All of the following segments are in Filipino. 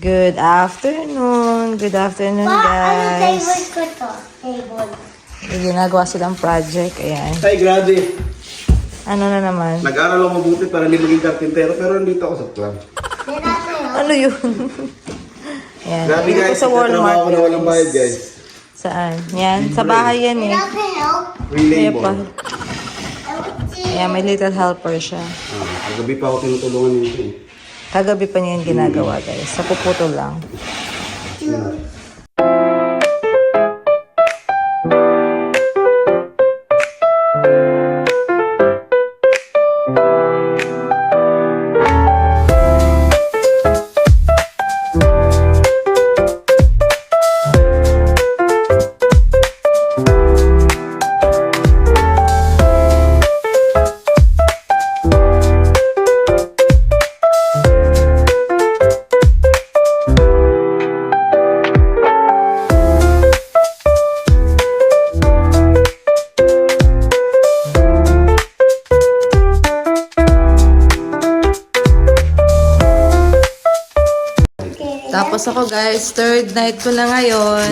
Good afternoon. Good afternoon, Pa, ano guys. table ko to? Table. May ginagawa silang project. Ayan. Ay, grabe. Ano na naman? Nag-aaral ako mabuti para hindi maging karpintero, pero nandito ako sa club. Ko yun. Ano yun? Ayan. Grabe guys, sa nagtatrabaho Walmart. ako na walang bayad guys. Saan? Yan. Sa bahay yan eh. Help. Kaya labor. pa. To Ayan, may little helper siya. Ah, kagabi pa ako tinutulungan nito eh. Kagabi pa niya yung ginagawa, guys. Sa puputo lang. Guys, third night ko na ngayon.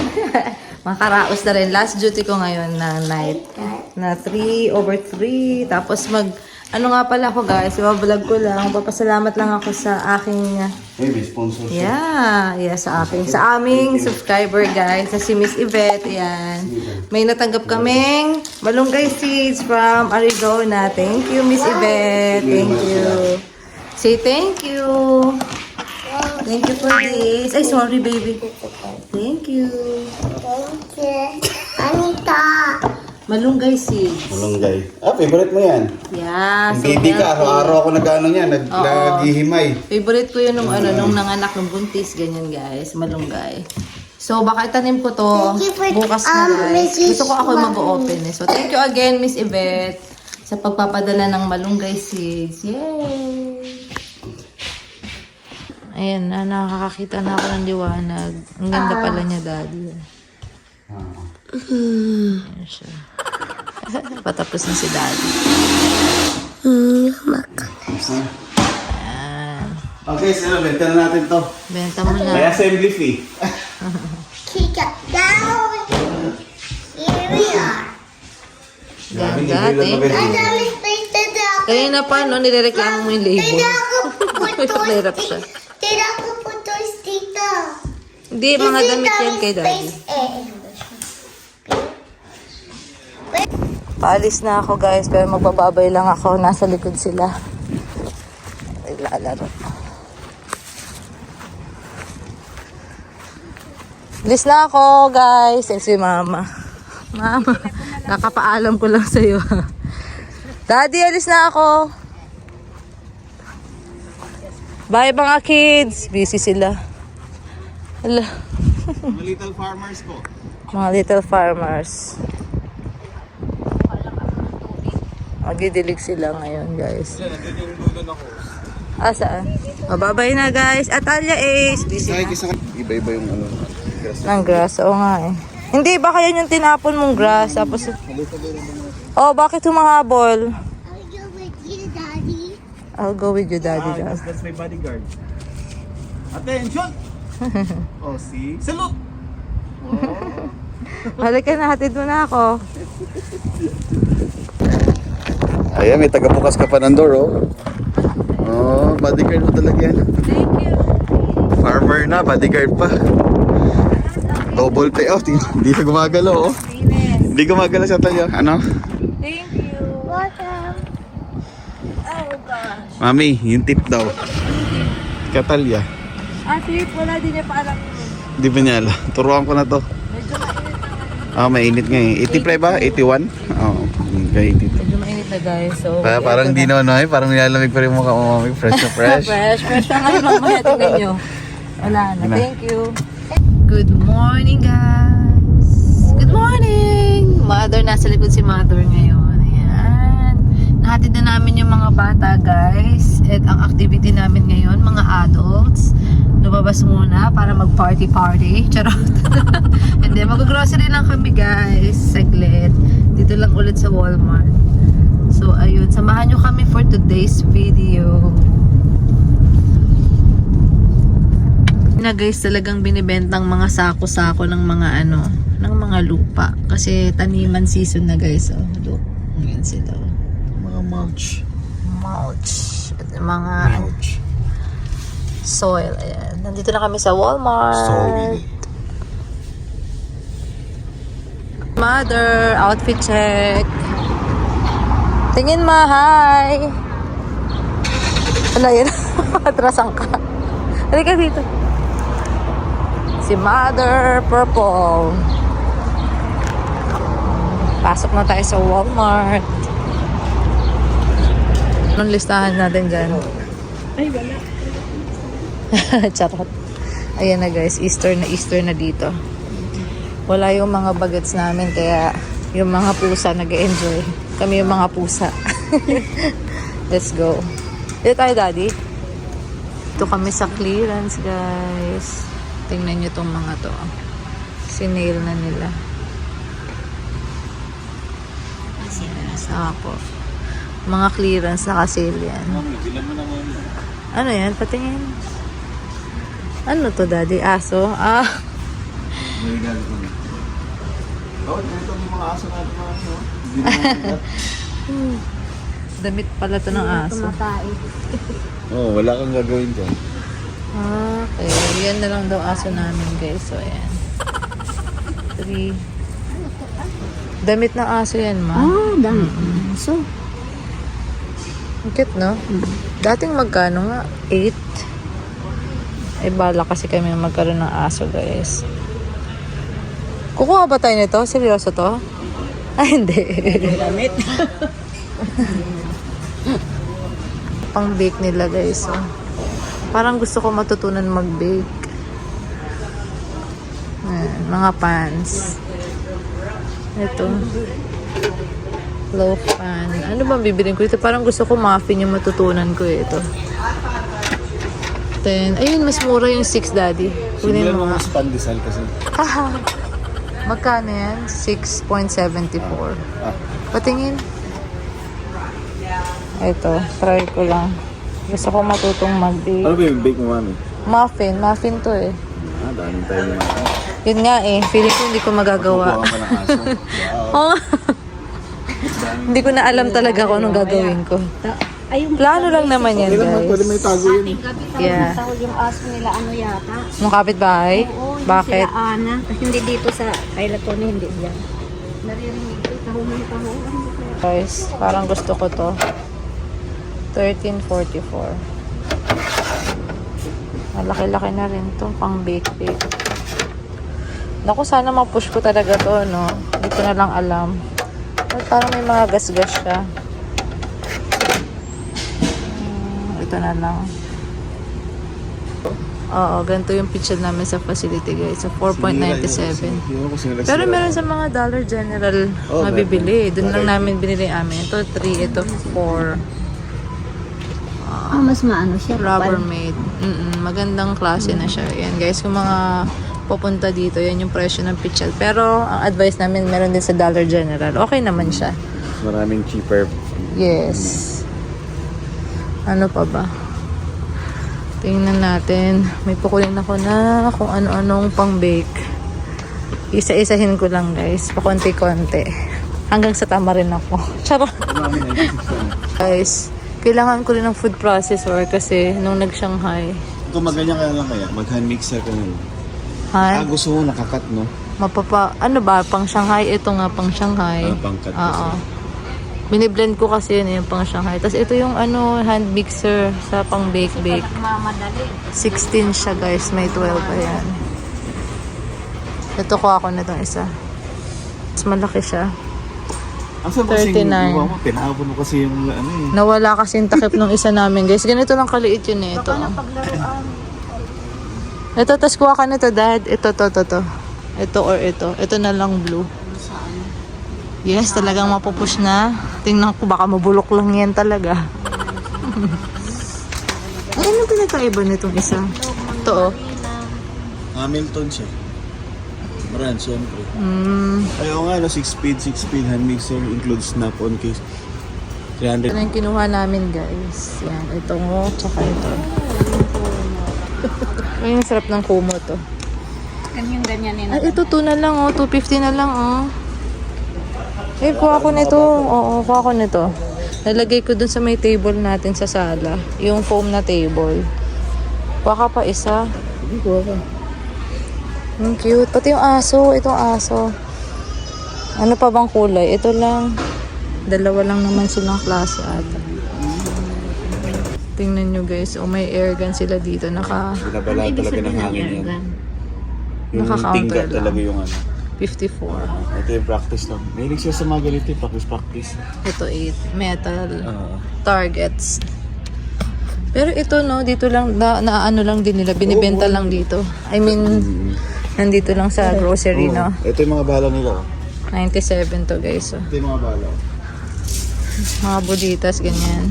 Makaraos na rin. Last duty ko ngayon na night. Na 3 over 3. Tapos mag... Ano nga pala ako guys, ibablog ko lang. Papasalamat lang ako sa aking... Uy, may sponsor siya. Yeah, yeah, sa aking... Sa aming subscriber guys, na si Miss Yvette. Yan. May natanggap kaming malunggay seeds from Arizona. Thank you, Miss Yvette. Thank you. Say thank you. Thank you for this. Ay, sorry baby. Thank you. Thank you. Anita. Malunggay seeds. Malunggay. Ah, favorite mo yan. Yeah, so Hindi ka, araw-araw ako nag-ano niya, nag Oo. naghihimay. Favorite ko yun nung ano, nung nanganak ng buntis, ganyan guys, malunggay. So, baka itanim ko to Thank you for, bukas na um, guys. Mrs. Gusto ko ako mag-open eh. So, thank you again, Miss Yvette, sa pagpapadala ng malunggay seeds. Yay! Ayan na, nakakakita na ako ng liwanag. Ang ganda pala niya, Daddy. Ayan siya. Patapos na si Daddy. Ayan. Okay, so benta na natin to. Benta mo na. May assembly fee. Kika. Down. Here we are. Grabe, Ganda, hindi lang thank magaling. Ang dami space. Tira ko. Kaya na pa, no, nirereklamo mo yung label. Putos. Mahirap siya. Tira ko putos dito. Hindi, mga damit yan kay Daddy. space eh. Paalis na ako guys, pero magbababay lang ako. Nasa likod sila. Naglalaro. Alis na ako guys. Eh, si mama. Mama, nakapaalam ko lang sa'yo. Daddy, alis na ako. Bye mga kids. Busy sila. Hala, Mga little farmers ko. mga little farmers. Magdidilig sila ngayon, guys. Ah, saan? Mababay na, guys. Atalia Ace. Busy na. iba-iba yung ano. Ng grass. Oo nga eh. Hindi, baka yan yung tinapon mong grass. Tapos, oh, bakit humahabol? I'll go with you, Daddy. I'll go with you, daddy. Ah, daw. that's, that's my bodyguard. Attention! oh, see? Salute! Halika na, hatid mo na ako. Ayan, may taga-bukas ka pa ng door, oh. Oh, bodyguard mo talaga yan. Thank you. Farmer na, bodyguard pa. Double pay, oh. Hindi hindi na gumagalaw, oh. Hindi gumagalaw sa tayo. Ano? Thank you. Welcome. Oh, gosh. Mami, yung tip daw. Katalya. Ate, wala din niya pa alam yun. Hindi ba niya alam? Turuan ko na to. Medyo mainit na. Ah, mainit nga eh. 80 ba? 81? Oo. Okay, 82. Medyo mainit na, guys. So, Pa, parang di naman, eh. Parang nilalamig pa rin mukha mo, mami. Fresh na fresh. Fresh, fresh na ngayon mamaya. Tingnan nyo. Wala na. Thank you. Good morning, guys. Good morning. Mother, nasa likod si Mother ngayon. Nahatid na namin yung mga bata, guys. At ang activity namin ngayon, mga adults, lumabas muna para mag-party-party. Charot. Hindi, mag-grocery lang kami, guys. Saglit. Dito lang ulit sa Walmart. So, ayun. Samahan nyo kami for today's video. Na guys, talagang binibentang mga sako-sako ng mga ano, ng mga lupa. Kasi taniman season na guys. Oh, look. Ayan sila. Mulch. Mulch. Mga Mulch. soil. Ayan. Nandito na kami sa Walmart. Soil. Mother, outfit check. Tingin ma, hi. Wala yun. Atrasan ka. Halika dito. Si Mother Purple. Pasok na tayo sa Walmart. Anong listahan natin dyan? Ay, wala. Charot. Ayan na guys, Easter na Easter na dito. Wala yung mga bagets namin kaya yung mga pusa nag enjoy kami yung mga pusa. Let's go. Dito tayo daddy. Ito kami sa clearance guys. Tingnan nyo tong mga to. Sinail na nila. Sako mga clearance naka-sale yan ano yan patingin ano to daddy aso ah na. Oh, ito yung mga aso natin mga ano. Damit pala to ng aso Oo, wala kang gagawin dyan. Ah, Okay, yan na lang daw aso namin guys. So, ayan. Three. Damit ng aso yan, ma. Ah, dami. So, Ang cute, no? Dating magkano nga? Eight. Ay, bala kasi kami magkaroon ng aso, guys. Kukuha ba tayo nito? Seryoso to? Ay, hindi. Damit. Pang bake nila, guys. Oh. Parang gusto ko matutunan mag-bake. Ayan, mga pans. Ito. Loaf pan. Ano bang bibilin ko ito? Parang gusto ko muffin yung matutunan ko eh, ito. Then, ayun, mas mura yung 6 daddy. Kunin mo nga. mga pandesal kasi. Haha. Magkano yan? 6.74. Ah, Patingin. Ito, try ko lang. Gusto ko matutong mag-bake. ano ba yung bake mo, mami? Muffin, muffin to eh. Ah, daming tayo yung Yun nga eh, feeling ko hindi ko magagawa. Kukuha ka ng aso. Wow. Hindi ko na alam talaga kung anong gagawin ko. Plano lang naman yan, Okay lang, man, pwede may guys. tago yun. Yeah. tawag yung aso nila ano yata. Nung kapitbahay? Oo, yung Bakit? Sila Ana. Hindi dito sa kay Latoni, hindi yan. Naririnig ko, tahong tahong. Guys, parang gusto ko to. 1344. Malaki-laki na rin to, pang bake-bake. Naku, sana ma-push ko talaga to, no? Hindi ko na lang alam. At parang may mga gas-gas siya. Hmm, ito na lang. Oo, ganito yung picture namin sa facility, guys. Sa 4.97. Pero meron sa mga Dollar General Oh, mabibili. Doon lang namin binili amin. Ito 3, ito 4. Ah, mas maano siya. Rubbermaid. Mm magandang klase na siya. Yan guys, kung mga pupunta dito, yan yung presyo ng pitchel. Pero ang advice namin, meron din sa Dollar General. Okay naman siya. Maraming cheaper. Yes. Ano pa ba? Tingnan natin. May pukulin ako na kung ano-anong pang-bake. Isa-isahin ko lang guys. Pakonti-konti. Hanggang sa tama rin ako. Charot. guys, kailangan ko rin ng food processor kasi nung nag-Shanghai, Kung maganyan ka lang kaya, mag-hand mixer ka na. Ah, ha? gusto mo nakakat, no? Mapapa, ano ba, pang Shanghai? Ito nga, pang Shanghai. Ah, pangkat Oo. Biniblend ko kasi yun yung pang Shanghai. Tapos ito yung ano, hand mixer sa pang bake-bake. Mamadali. 16 siya guys, may 12 pa yan. Ito ko ako na itong isa. Mas malaki siya. Asa 39. Mo, pinahapon mo kasi yung ano eh. Nawala kasi yung takip ng isa namin guys. Ganito lang kaliit yun eh. Ito. Paglaruan. Ito, tas kuha ka nito dad. Ito, to, to, to. Ito or ito. Ito na lang blue. Yes, talagang mapupush na. Tingnan ko baka mabulok lang yan talaga. Ay, ano pinagkaiba nitong isa? Ito oh. Hamilton siya. Brand, syempre. Mm, Ayaw nga, no, 6 speed, 6 speed hand mixer, includes snap-on case. ito 300. na yung kinuha namin guys. Yan, ito mo, tsaka ito. Ay, ang sarap ng kumo to. Ganyan ganyan nila. Ay, ito 2 na lang oh. 250 na lang oh. Eh, kuha ko nito. Oo, kuha ko nito. Nalagay ko dun sa may table natin sa sala. Yung foam na table. Kuha ka pa isa. Hindi ko ako. Ang cute. Pati yung aso. Itong aso. Ano pa bang kulay? Ito lang. Dalawa lang naman silang klase ata. Tingnan nyo guys. Oh, may air gun sila dito. Naka Binabala talaga ng hangin yan. Yung Naka-counter tingga lang. talaga yung ano. 54. Ito yung practice lang. Mahilig siya sa mga ganito, eh, practice practice. Ito 8. Metal. Oo. targets. Pero ito no, dito lang na, na ano lang din nila, binibenta lang dito. I mean, nandito lang sa grocery no. Ito yung mga bala nila. oh. 97 to guys. Oh. Ito yung mga bala. oh. Mga buditas ganyan.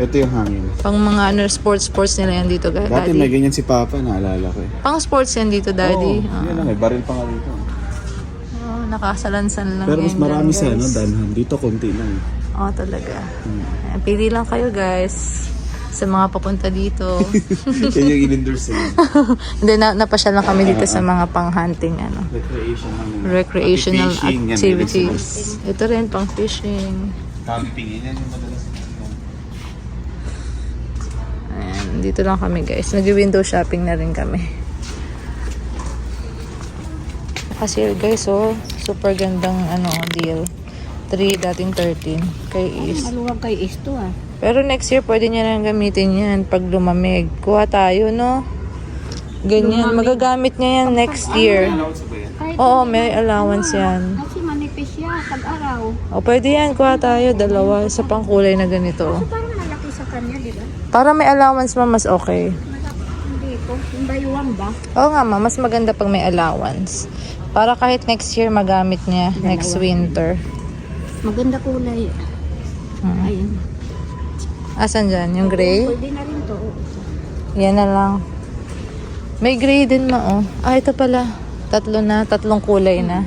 Ito yung hangin. Pang mga ano sports sports nila yan dito, ga- Dati may ganyan si Papa, naalala ko eh. Pang sports yan dito, daddy. Oo, yun lang, may baril pa nga dito. Oh, nakasalansan lang Pero mas yan marami dyan, sa ano, guys. danhan. Dito konti lang. eh. Oh, talaga. Ayan, Pili lang kayo guys sa mga papunta dito. Yan yung in-endorse eh. Hindi, na, napasyal lang kami dito sa mga pang-hunting ano. Recreation lang. recreational Pati fishing, yan, activities. Ito rin pang fishing. Camping, yan yung madalas. Ayan, dito lang kami guys. Nag-window shopping na rin kami. Kasi guys, oh, super gandang ano deal. 3 dating 13 kay Is. Maluwag kay Isto ah. Pero next year pwede niya nang gamitin yan pag lumamig. Kuha tayo, no? Ganyan, magagamit niya yan next year. Oo, may allowance yan. Kasi manipis siya pag araw. O, pwede yan. Kuha tayo. Dalawa sa pangkulay na ganito. So parang malaki sa kanya, di ba? Para may allowance ma, mas okay. Hindi ko. Yung bayuwang ba? Oo nga ma, mas maganda pag may allowance. Para kahit next year magamit niya, next winter. Maganda kulay. Hmm. Ayun. Asan dyan? Yung gray? Pwede na rin to. Yan na lang. May gray din ma, oh. Ah, ito pala. Tatlo na, tatlong kulay na.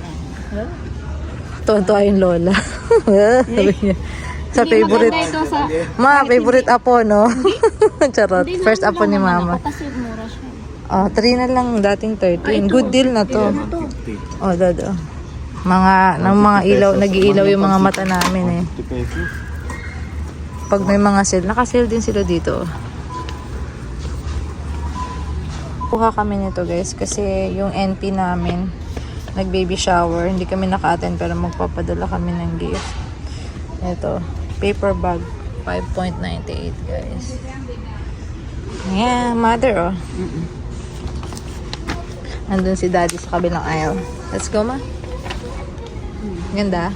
Tuwa-tuwa yung lola. Sabi niya. Sa favorite. maganda ito sa... Ma, favorite apo, no? Charot. Hindi, First apo ni naman mama. Ako kasi mura siya. Oh, 3 na lang dating 13. Good deal na to. Ano to? Oh, dado. Mga, ng mga ilaw, nag-iilaw yung mga mata namin eh. 50 pesos. Pag may mga sale, naka-sale din sila dito. Kuha kami nito guys kasi yung NP namin nag-baby shower. Hindi kami naka-attend pero magpapadala kami ng gift. Ito, paper bag. 5.98 guys. Yeah, mother oh. Nandun si daddy sa kabilang aisle. Let's go ma. Ganda.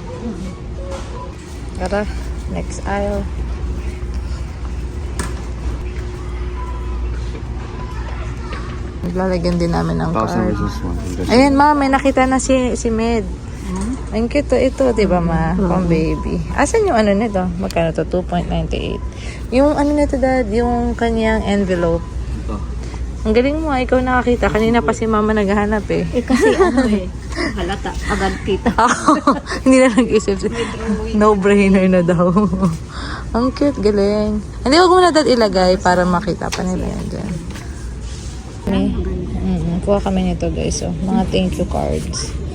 Tara, next aisle. Lalagyan din namin ng 1,000 card. versus 1. Ayan, ma, may nakita na si, si Med. Ang cute to ito, di ba ma? Pang baby. Asan yung ano nito? Magkano to? 2.98. Yung ano nito dad, yung kanyang envelope. Ito. Ang galing mo, ah, ikaw nakakita. Kanina pa si mama naghahanap eh. Eh kasi ano eh. Halata. Agad kita. Hindi na nag-isip. No-brainer na daw. Ang cute, galing. Hindi, wag mo na dad ilagay para makita pa nila yan dyan. May, mm kuha kami nito guys. Oh. Mga thank you cards.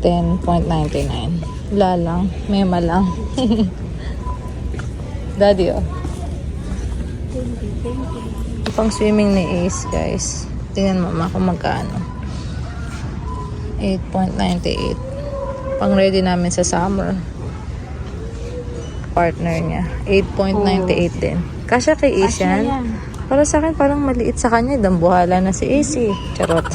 10.99. Wala lang. Mema lang. Daddy, oh. Pang swimming ni Ace, guys. Tingnan mo, ma, kung magkano. 8.98. Pang ready namin sa summer. Partner niya. 8.98 din. Kasya kay Ace yan. Para sa akin, parang maliit sa kanya. Dambuhala na si Ace. eh. Charot.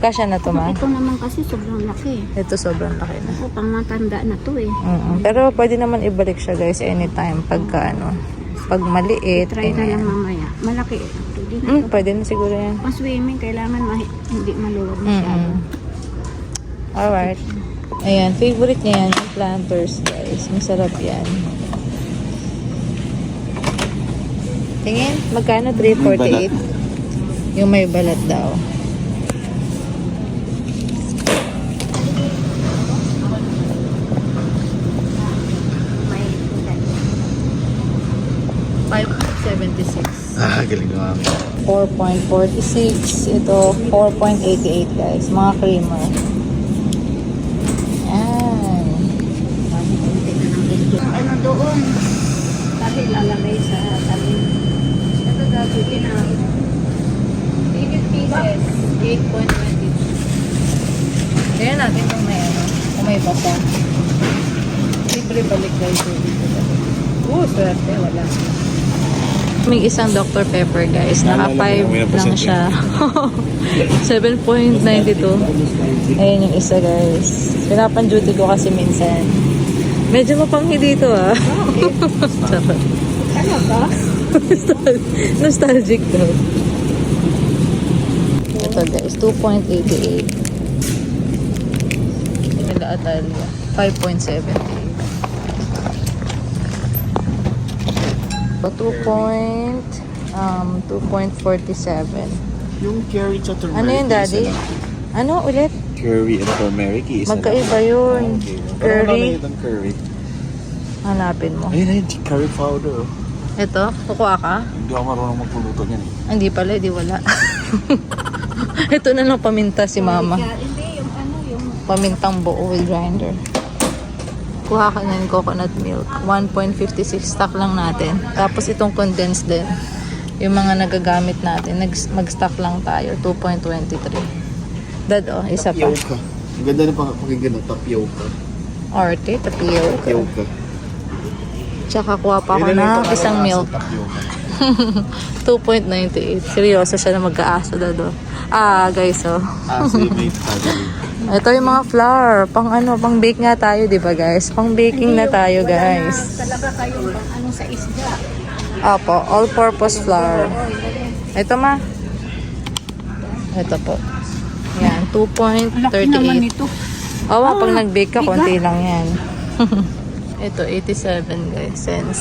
Kasya na to, ma. Ito naman kasi sobrang laki. Ito sobrang laki na. Ako pang matanda na to eh. Mm-mm. Pero pwede naman ibalik siya guys anytime pagka ano. Pag maliit. Try na lang mamaya. Malaki. Pwede na. Mm, pwede na siguro yan. Pang swimming, kailangan mahi- hindi maluwag masyado. Mm-mm. Alright. Ayan, favorite niya yan, yung planters guys. Masarap yan. Tingin, magkano? 348? Yung may balat daw. May 576. Galing na mami. 4.46. Ito, 4.88 guys. Mga creamer. Yan. Ano doon? Kasi lalagay sa tabi. Ito dati kinakit. Digit pieces. 8.22. Kaya natin kung may ano, kung may basa. Libre balik guys. Dito balik. Oo, swerte. Wala. May isang Dr. Pepper guys. Naka 5 lang siya. 7.92. Ayan yung isa guys. Pinapan duty ko kasi minsan. Medyo mapanghi dito ah. Charot. Ano ba? Nostalgic daw. Ito guys, 2.88. Nila Atalia, 5.78. Pa 2 point, um, 2.47. Yung curry sa turmeric. Ano yun, Daddy? Ano ulit? Curry and turmeric is Magkaiba yun. Curry. Ano curry? Hanapin mo. Ayun, ayun, curry powder. oh. Ito, kukuha ka? Hindi ako marunong magpuluto niyan eh. Hindi pala, di wala. Ito na lang paminta si mama. Hindi, yung ano, yung Pamintang buo with grinder. Kuha ka yung coconut milk. 1.56 stock lang natin. Tapos itong condensed din. Yung mga nagagamit natin, mag-stock lang tayo. 2.23. Dad, oh, isa pa. Tapioca. Ang ganda na pakinggan na, tapioca. Arte, tapioca. Tapioca. Tsaka kuha pa ako na ng yung isang milk. Tapioca. 2.98. Seryoso siya na mag-aasa dad, oh. Ah, guys, oh. Ah, si mate family. Ito yung mga flour. Pang ano, pang bake nga tayo, di ba guys? Pang baking na tayo, wala guys. na talaga kayong pang ano sa isda. Apo, all-purpose flour. Ito ma. Ito po. Yan, Laki naman 2.38. ito. Oo, pag nag-bake ka, konti lang yan. Ito, 87 guys, cents.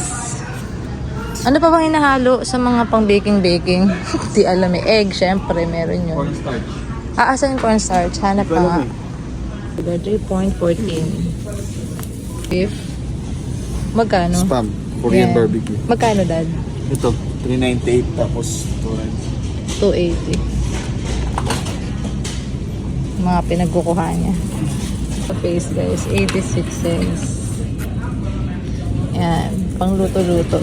Ano pa bang hinahalo sa mga pang baking-baking? Di alam eh. Egg, syempre, meron yun. Cornstarch. Ah, asan yung cornstarch? Hanap pa nga. Eh. 3.14. Beef. Magkano? Spam. Korean Yan. barbecue. Magkano, dad? Ito, 398 tapos 200. 280. Mga pinagkukuha niya. Sa face guys, 86 cents. Yan, pang luto-luto.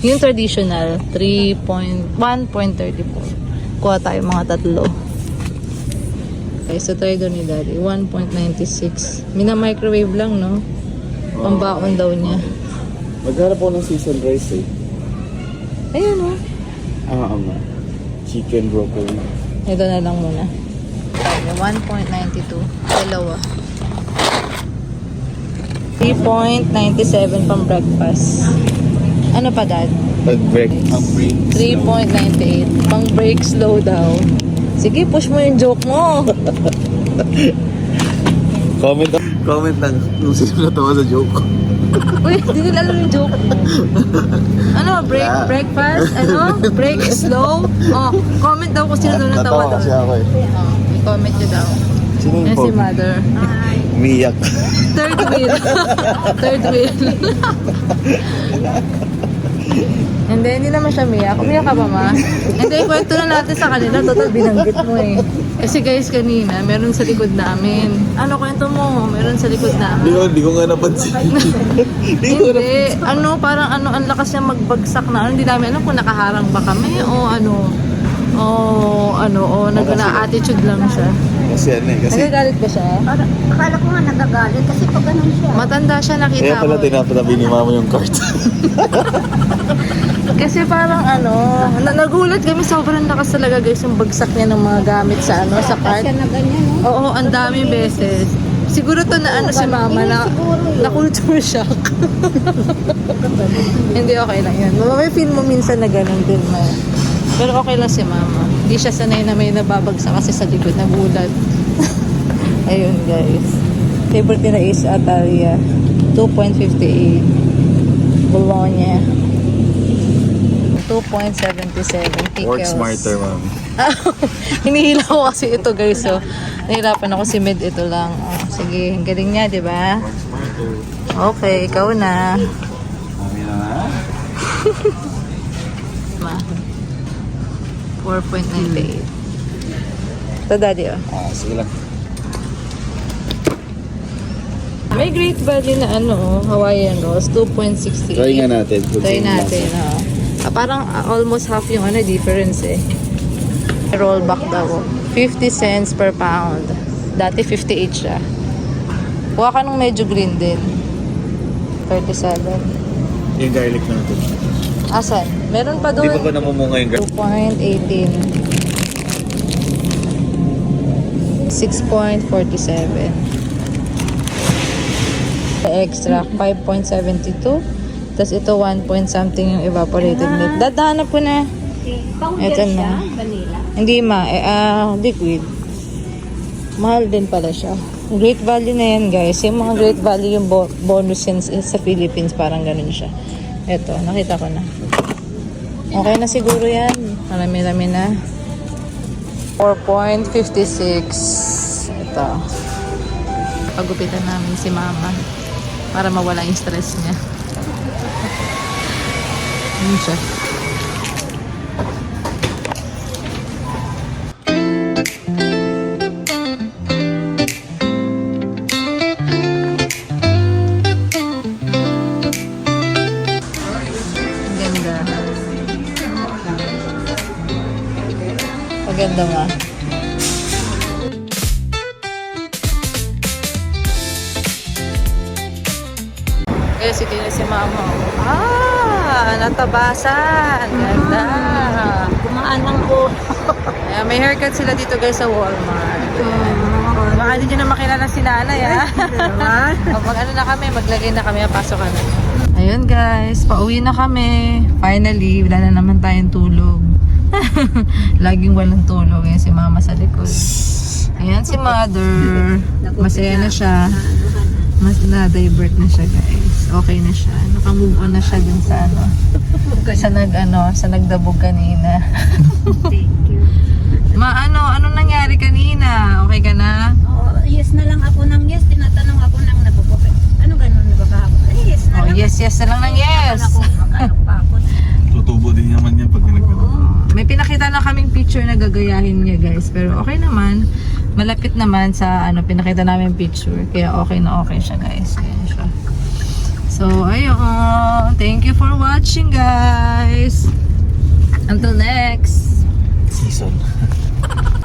Yung traditional, 3.1.34. Kuha tayo mga tatlo. Okay, so try doon ni Daddy. 1.96. Mina-microwave lang, no? Pambaon daw niya. Maghanap ako ng seasoned rice eh. Ayun, no? Ah, ama. Chicken broccoli. Ito na lang muna. Okay, 1.92. Dalawa. 3.97 pang breakfast. Ano pa, Dad? Pag-break. Ang break. 3.98. Pang break slow daw. Sige, push mo yung joke mo. Comment Comment lang kung sino natawa sa joke ko. Uy, hindi nila alam yung joke mo. Ano, break, Yeah. breakfast? Ano? Break slow? Oh, comment daw kung sino daw natawa Natawa kasi doon. ako eh. Oh, i-comment nyo daw. Sino yung si mother. Umiyak. Third wheel. Third wheel. Hindi, hindi naman siya umiyak. Umiyak ka ba, ma? Hindi, kwento na natin sa kanila. Total, binanggit mo eh. Kasi guys, kanina, meron sa likod namin. Ano kwento mo? Meron sa likod Hindi namin. ko, hindi ko nga napansin. Hindi ko na... Hindi. Ano, parang ano, ang lakas niya magbagsak na. Ano, hindi namin alam kung nakaharang ba kami o ano. O ano, o nag attitude lang siya. Kasi ano eh. Kasi Nagagalit ba siya? Para, akala ko nga nagagalit kasi pag ganun siya. Matanda siya, kaya nakita pala ko. tinapatabi ni mama yung cart. Kasi parang ano, na- nagulat kami sobrang lakas talaga guys yung bagsak niya ng mga gamit sa ano sa cart. Kasi na ganyan, no? Oo, ang dami beses. Siguro to na ano si mama na na culture shock. Hindi okay lang yun. May feel mo minsan na ganun din mo. Pero okay lang si mama. Hindi siya sanay na may nababagsak kasi sa likod nagulat. Ayun guys. Favorite nila is Atalia. 2.58. Bologna. 2.77. Pickles. Work smarter, mami. Hinihila ko kasi ito guys. So, nahirapan ako si Med ito lang. Oh, sige, ang galing niya, di ba? Work smarter. Okay, ikaw na. Mami na ma. 4.98. Ito, daddy, oh. Ah, sige lang. May Great Value na ano, Hawaiian Rolls, 2.68. Try nga natin. Try natin, oh. Ah, parang ah, almost half yung ano, difference eh. Rollback daw. oh. 50 cents per pound. Dati 58 siya. Kuha ka nung medyo green din. 37. Yung garlic natin. Asan? Meron pa Di ba doon. ba namumunga yung garlic? 2.18. 6.47. Extra, 5.72. Tapos ito, 1 point something yung evaporated milk. Dadahanap ko na. Okay. Ito siya, na. vanilla. Hindi ma, eh, ah, liquid. Mahal din pala siya. Great value na yan guys. Yung mga great value yung bo- bonus sa Philippines, parang ganun siya. Ito, nakita ko na. Okay na siguro yan. Marami-rami na. 4.56. Ito. Pagupitan namin si mama para mawala yung stress niya. Yun siya. Maganda nga. Eh, si Tina si Mama. Ah, natabasan. Ganda. Kumaan lang po. Ayan, may haircut sila dito guys sa Walmart. Baka hindi nyo na makilala si nanay ha. o, pag ano na kami, maglagay na kami, pasok ka na. Ayun guys, pauwi na kami. Finally, wala na naman tayong tulog. Laging walang tulog. Ayan si mama sa likod. Ayan si mother. Masaya na siya. Mas na-divert na siya guys. Okay na siya. Nakamove on na siya dun sa ano. sa nag ano, sa nagdabog kanina. Thank you. Ma, ano, anong nangyari kanina? Okay ka na? Oh, yes na lang ako ng yes. Tinatanong ako ng napupukit. Ano ganun na ba ako? Yes na Oh, lang. yes, yes na lang ng yes. Magkano pa ako. Tutubo din naman yan pag nagkano. May pinakita na kaming picture na gagayahin niya guys. Pero okay naman. Malapit naman sa ano pinakita namin picture. Kaya okay na okay siya guys. Ayan siya. So, ayun. Thank you for watching guys. Until next. Season.